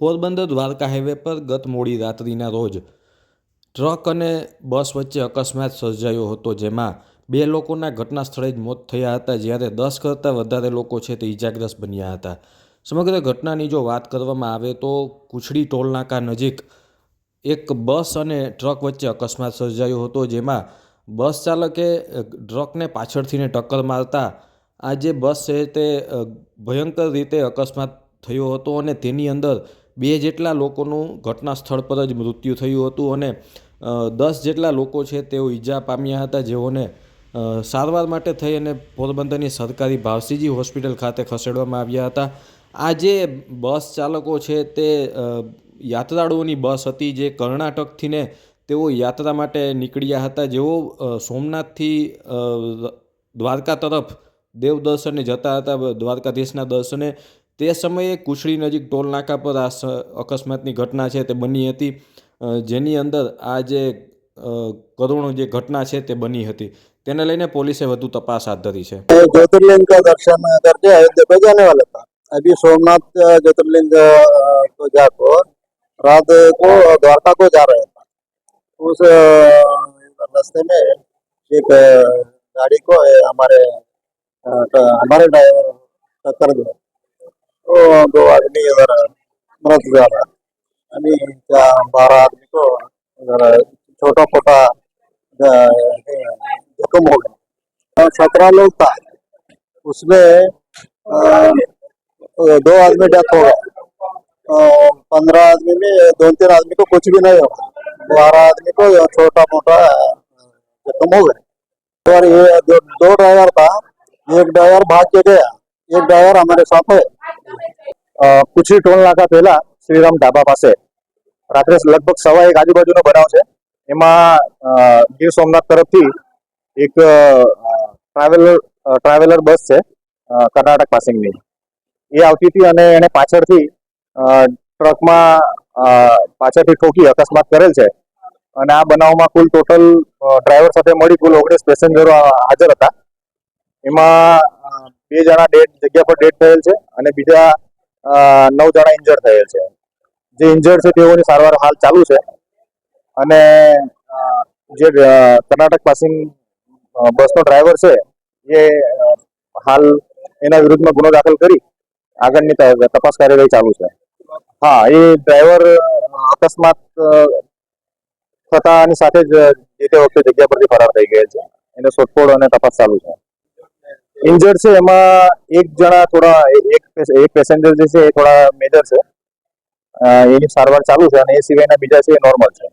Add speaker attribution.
Speaker 1: Porbandar Dwarka highway પર ગત મોડી રાત્રિના રોજ ટ્રક અને બસ વચ્ચે અકસ્માત સર્જાયો હતો, જેમાં બે લોકોના ઘટના સ્થળે જ મોત થયા હતા, જ્યારે દસ કરતાં વધારે લોકો છે તે ઈજાગ્રસ્ત બન્યા હતા. સમગ્ર ઘટનાની જો વાત કરવામાં આવે તો કુછડી ટોલનાકા નજીક એક બસ અને ટ્રક વચ્ચે અકસ્માત સર્જાયો હતો, જેમાં બસ ચાલકે ટ્રકને પાછળથીને ટક્કર મારતા આ જે બસ છે તે ભયંકર રીતે અકસ્માત થયો હતો અને તેની અંદર બે જેટલા લોકોનું ઘટના સ્થળ પર જ મૃત્યુ થયું હતું અને દસ જેટલા લોકો છે તેઓ ઈજા પામ્યા હતા જેઓને સારવાર માટે થઈ અને પોરબંદરની સરકારી ભાવસીજી હોસ્પિટલ ખાતે ખસેડવામાં આવ્યા હતા. આ જે બસ ચાલકો છે તે યાત્રાળુઓની બસ હતી જે કર્ણાટકથી ને તેઓ યાત્રા માટે નીકળ્યા હતા. જેઓ સોમનાથથી દ્વારકા તરફ દેવદર્શને જતા હતા, દ્વારકાધીશના દર્શને તે સમયે કુશળી નજીક ટોલ નાકા પર આ સ- અકસ્માતની ઘટના છે તે બની હતી અ, જેની અંદર આ જે અ, કરુણ જે ઘટના છે તે બની હતી તેને લઈને પોલીસે વધુ તપાસ હાથ ધરી છે
Speaker 2: ज्योतिर्लिंग का दर्शन करके अयोध्या को जाने वाला था अभी सोमनाथ अ, ज्योतिर्लिंग अ, को जाकर रात को द्वारका को जा रहे थे उस अ, रास्ते में एक अ, गाड़ी को अ, हमारे अ, ट- हमारे ड्राइवर टक्कर दिया तो दो आदमी इधर मृत गया अभी क्या बारह आदमी को इधर छोटा मोटा जख्म हो गया सत्रह लोग था उसमें अ, दो आदमी डेथ हो गया पंद्रह आदमी में दो तीन आदमी को कुछ भी नहीं हुआ बारह आदमी को छोटा मोटा जख्म हो गया और ये जो दो ड्राइवर था एक ड्राइवर भाग के गया एक ड्राइवर हमारे साथ है
Speaker 3: અ, કુચી ટોલ નાકા પહેલા શ્રીરામ ઢાબા પાસે. રાત્રે લગભગ સવા એક આજુબાજુનો બનાવ છે. એમાં ગીર સોમનાથ તરફથી એક ટ્રાવેલર ટ્રાવેલર બસ છે કર્ણાટક પાસિંગની. એ આવતી હતી અને એને પાછળથી ટ્રકમાં પાછળથી ઠોકી અકસ્માત કરેલ છે. અને આ બનાવમાં કુલ ટોટલ ડ્રાઈવર સાથે મળી કુલ ઓગણીસ પેસેન્જરો હાજર હતા. એમાં બે જણા ડેડ, જગ્યા પર ડેડ થયેલ છે અને બીજા નવ જણા ઇન્જર્ડ થયેલ છે. જે ઇન્જર્ડ છે તેઓની સારવાર હાલ ચાલુ છે અને જે કર્ણાટક પાસિંગ બસનો ડ્રાઈવર છે એ હાલ એના વિરુદ્ધમાં ગુનો દાખલ કરી આગળની તપાસ કાર્યવાહી ચાલુ છે. હા, એ ડ્રાઈવર અકસ્માત થતાની સાથે જ જે તે વખતે જગ્યા પરથી ફરાર થઈ ગયેલ છે. એને શોધખોળ અને તપાસ ચાલુ છે. ઇન્જર્ડ છે, એમાં એક જણા થોડા, એક એક પેસેન્જર જે છે એ થોડા મેજર છે. એની સારવાર ચાલુ છે અને એ સિવાયના બીજા છે એ નોર્મલ છે.